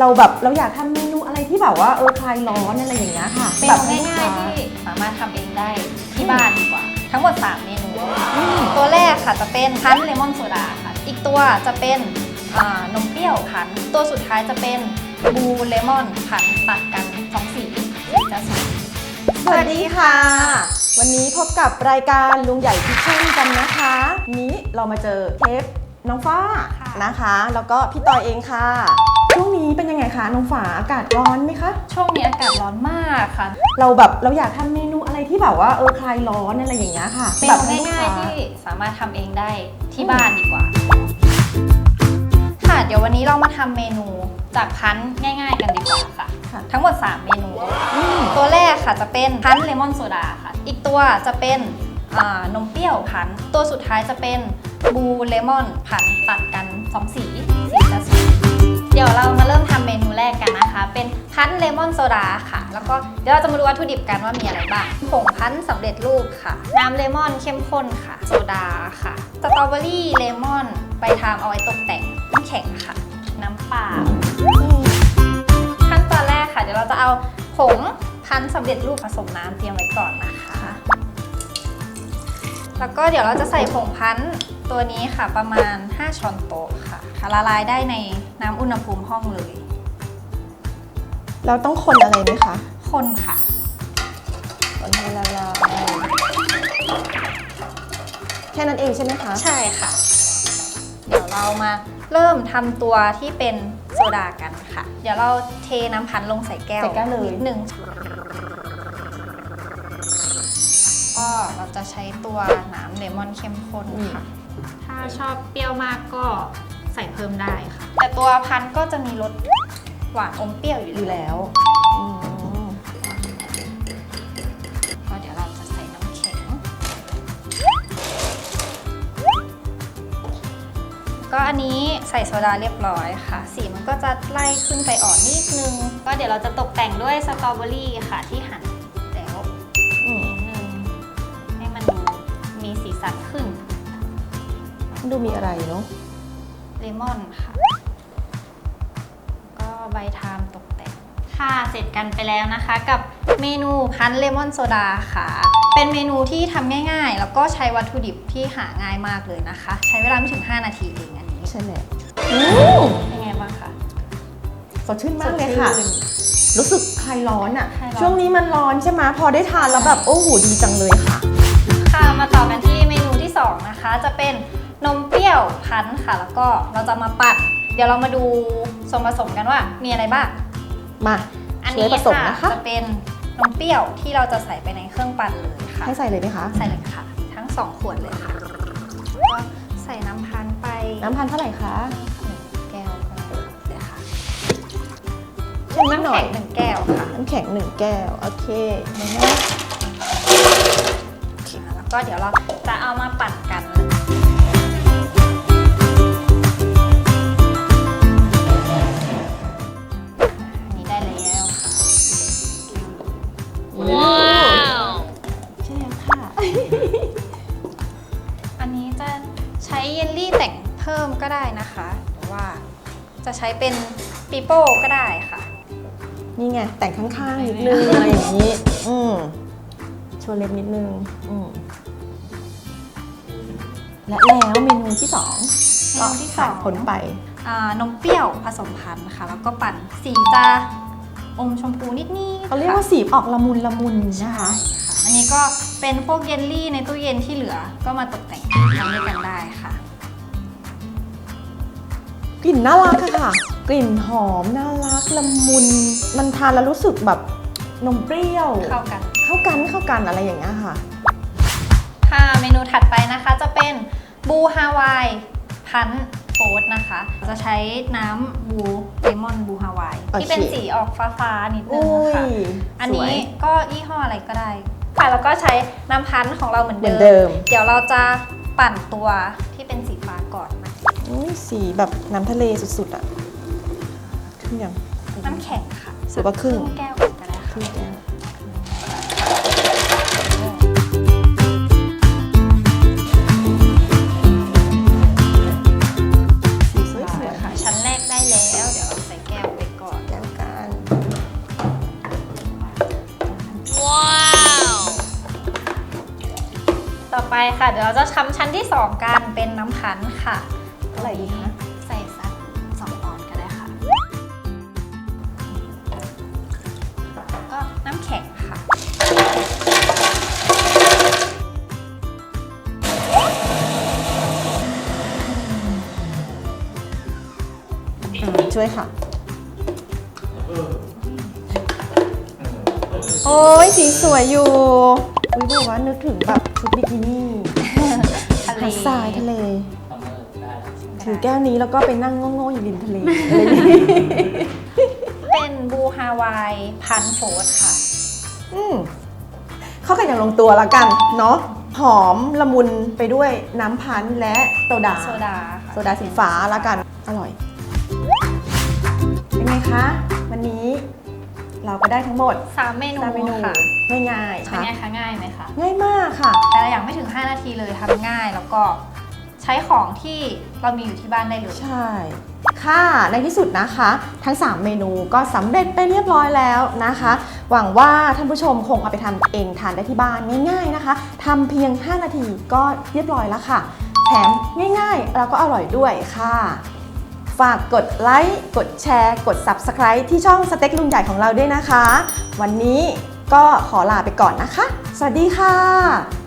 เราแบบเราอยากทำเมนูอะไรที่แบบว่าเออคลายร้อนอะไรอย่างเงี้ยค่ะเป็นแบบง่ายๆที่สามารถทำเองได้ที่บ้านดีกว่า ทั้งหมด 3 เมนูอืมตัวแรกค่ะจะเป็นพันเลมอนโซดาค่ะ อีกตัวจะเป็นอ่านมเปรี้ยวพันธุ์ตัวสุดท้ายจะเป็นบลูเลมอนพันธุ์ตัดกันสองสีสีจะสวย สวัสดีค่ะ วันนี้พบกับรายการลุงใหญ่คิทเช่นกันนะคะวันนี้เรามาเจอเทปน้องฟ้านะคะ แล้วก็พี่ตอยเองค่ะ ช่วงนี้เป็นยังไงคะน้องฝาอากาศร้อนไหมคะ ช่วงนี้อากาศร้อนมากค่ะ เราแบบเราอยากทำเมนูอะไรที่แบบว่าเออคลายร้อนอะไรอย่างเงี้ยค่ะเป็นแบบง่ายๆที่สามารถทำเองได้ที่บ้านดีกว่า ค่ะ เดี๋ยววันนี้เรามาทำเมนูจากพันธุ์ง่าย ๆ กันดีกว่าค่ะ ค่ะ ทั้งหมด 3 เมนู อืม ตัวแรกค่ะจะเป็นพันธุ์เลมอนโซดาค่ะ อีกตัวจะเป็นอ่านมเปรี้ยวพันธุ์ตัวสุดท้ายจะเป็นบลูเลมอนพันธุ์ตัดกันสองสีสีจะสวย เดี๋ยวเรามาเริ่มทำเมนูแรกกันนะคะ เป็นพันเลมอนโซดาค่ะ แล้วก็เดี๋ยวเราจะมาดูวัตถุดิบกันว่ามีอะไรบ้างผงพันธุ์สำเร็จรูปค่ะ น้ำเลมอนเข้มข้นค่ะ โซดาค่ะสตรอเบอรี่เลมอนไปทำเอาไว้ตกแต่งน้ำแข็งค่ะ น้ำเปล่าขั้นตอนแรกค่ะ เดี๋ยวเราจะเอาผงพันธุ์สำเร็จรูปผสมน้ำเตรียมไว้ก่อนนะคะ แล้วก็เดี๋ยวเราจะใส่ผงพัน ตัวนี้ค่ะประมาณ 5 ช้อนโต๊ะค่ะค่ะละลายได้ในน้ำอุณหภูมิห้องเลย เราต้องคนอะไรไหมคะ คนค่ะ คนให้ละลายแค่นั้นเองใช่ไหมคะ ใช่ค่ะ เดี๋ยวเรามาเริ่มทำตัวที่เป็นโซดากันค่ะ เดี๋ยวเราเทน้ำพันธุ์ลงใส่แก้วใส่แก้วเลย นิดหนึ่งก็เราจะใช้ตัวน้ำเลมอนเข้มข้นค่ะ ถ้าชอบเปรี้ยวมากก็ใส่เพิ่มได้ค่ะ แต่ตัวพันธุ์ก็จะมีรสหวานอมเปรี้ยวอยู่อยู่แล้วแล้วอืมก็เดี๋ยวเราจะใส่น้ำแข็ง ก็อันนี้ใส่โซดาเรียบร้อยค่ะ สีมันก็จะไล่ขึ้นไปอ่อนนิดนึง ก็เดี๋ยวเราจะตกแต่งด้วยสตรอเบอรี่ค่ะที่หั่น ดูมีอะไรเนาะเลมอนค่ะ ก็ใบไทม์ตกแต่ง ค่ะ เสร็จกันไปแล้วนะคะ กับเมนูพันเลมอนโซดาค่ะ เป็นเมนูที่ทำง่ายๆ แล้วก็ใช้วัตถุดิบที่หาง่ายมากเลยนะคะ ใช้เวลาไม่ถึง 5 นาทีเองอันนี้ใช่แหละเป็นไงบ้างคะสดชื่นมากเลยค่ะ สดชื่น รู้สึกคลายร้อนอะ่ะคลายร้อน ช่วงนี้มันร้อนใช่ไหมพอได้ทานแล้วแบบโอ้โหดีจังเลยค่ะ ค่ะ มาต่อกันที่เมนูที่ 2 นะคะ จะเป็น นมเปรี้ยวพันธุ์ค่ะ แล้วก็เราจะมาปั่นเดี๋ยวเรามาดูส่วนผสมกันว่ามีอะไรบ้าง มาอันช่วยนี้ผสมค่ะนะคะ จะเป็นนมเปรี้ยวที่เราจะใส่ไปในเครื่องปั่นเลยค่ะ ให้ใส่เลยไหมคะ ใส่เลยค่ะ ทั้ง2ขวดเลยค่ะก็ใส่น้ำพันธุ์ไปน้ำพันธุ์เท่าไหร่คะหนึ่งแก้วก็ได้เดี๋ยวค่ะแค่นิดหน่น้ำอแข็ย งหนึ่งแก้วค่ะ น้ำแข็งหนึ่งแก้ว โอเคเดี๋ยวนะแล้วก็เดี๋ยวเราจะเอามาปั่นกันอั เพิ่มก็ได้นะคะหรือว่าจะใช้เป็นปีโป้ก็ได้ค่ะ นี่ไง แต่งข้างๆนิดนึงอะไรอย่างนี้ อืมโชว์เล็บนิดนึง อืมและแล้วเมนูที่สองเมนูที่สองผ่านพ้นไป อ่านมเปรี้ยวผสมพันธุ์ค่ะ แล้วก็ปั่นสีจะอมชมพูนิดๆเขาเรียกว่าสีออกละมุนละมุนนะคะ ค่ะอันนี้ก็เป็นพวกเยลลี่ในตู้เย็นที่เหลือก็มาตกแต่งทำด้วยกันได้ค่ะ กลิ่นน่ารักอะค่ะ กลิ่นหอมน่ารักละมุน มันทานแล้วรู้สึกแบบนมเปรี้ยว เข้ากัน เข้ากันเข้ากันอะไรอย่างเงี้ยค่ะ ค่ะเมนูถัดไปนะคะจะเป็นบูฮาวายพันโฟสนะคะ จะใช้น้ำบูเลมอนบูฮาวายโอเคที่เป็นสีออกฟ้าๆนิดนึอุ้งยค่ะอันสวนี้ย ก็ยี่ห้ออะไรก็ได้ค่ะแล้วก็ใช้น้ำพันธุ์ของเราเหมือนเหมืเดิอนเดิมเดี๋ยวเราจะปั่นตัวที่เป็นสีฟ้าก่อน สีแบบน้ำทะเลสุดๆอะครึ่งยังน้ำแข็งค่ะสุดว่าครึ่งแก้วก็ได้คค่ะรึ่งแก้วสีสวดค่ะ ชั้นแรกได้แล้ว เดี๋ยวเราใส่แก้วไปกอนกันว้าว ต่อไปค่ะ เดี๋ยวเราจะทำชั้นที่ 2 กันเป็นน้ำพันค่ะ เท่าไหร่ดีคะใส่สักสองออนซ์ก็ได้ค่ะ ก็น้ำแข็งค่ะอืมช่วยค่ะ โอ้ยสีสวยอยู่อุ้ยบอกว่านึกถึงแบบชุดบิกินี่ ทะเล หาดทรายทะเล ถือแก้วนี้แล้วก็ไปนั่งโง่ๆอยู่ริมทะเลอะไรอย่างงี้เป็นบูฮาวายพันธุ์โฟร์ค่ะ อืมเข้ากันอย่างลงตัวแล้วกัน เนาะหอมละมุนไปด้วยน้ำพันธุ์และโซดา โซดาค่ะโซดาสีฟ้าแล้วกัน อร่อย เป็นไงคะ วันนี้เราก็ได้ทั้งหมดสามเมนูสามเมนูค่ะง่ายๆเป็นค่ะไงคะง่ายไหมคะ ง่ายมากค่ะ แต่อย่างไม่ถึง 5 นาทีเลยทำง่ายแล้วก็ ใช้ของที่เรามีอยู่ที่บ้านได้เลย ใช่ ค่ะในที่สุดนะคะ ทั้ง 3 เมนูก็สำเร็จไปเรียบร้อยแล้วนะคะ หวังว่าท่านผู้ชมคงเอาไปทำเองทานได้ที่บ้านง่าย ๆนะคะทำเพียง 5 นาทีก็เรียบร้อยแล้วค่ะ แถมง่ายๆ แล้วก็อร่อยด้วยค่ะฝากกดไลค์กดแชร์ กด Subscribe ที่ช่องสเต็กลุงใหญ่ของเราด้วยนะคะ วันนี้ก็ขอลาไปก่อนนะคะ สวัสดีค่ะ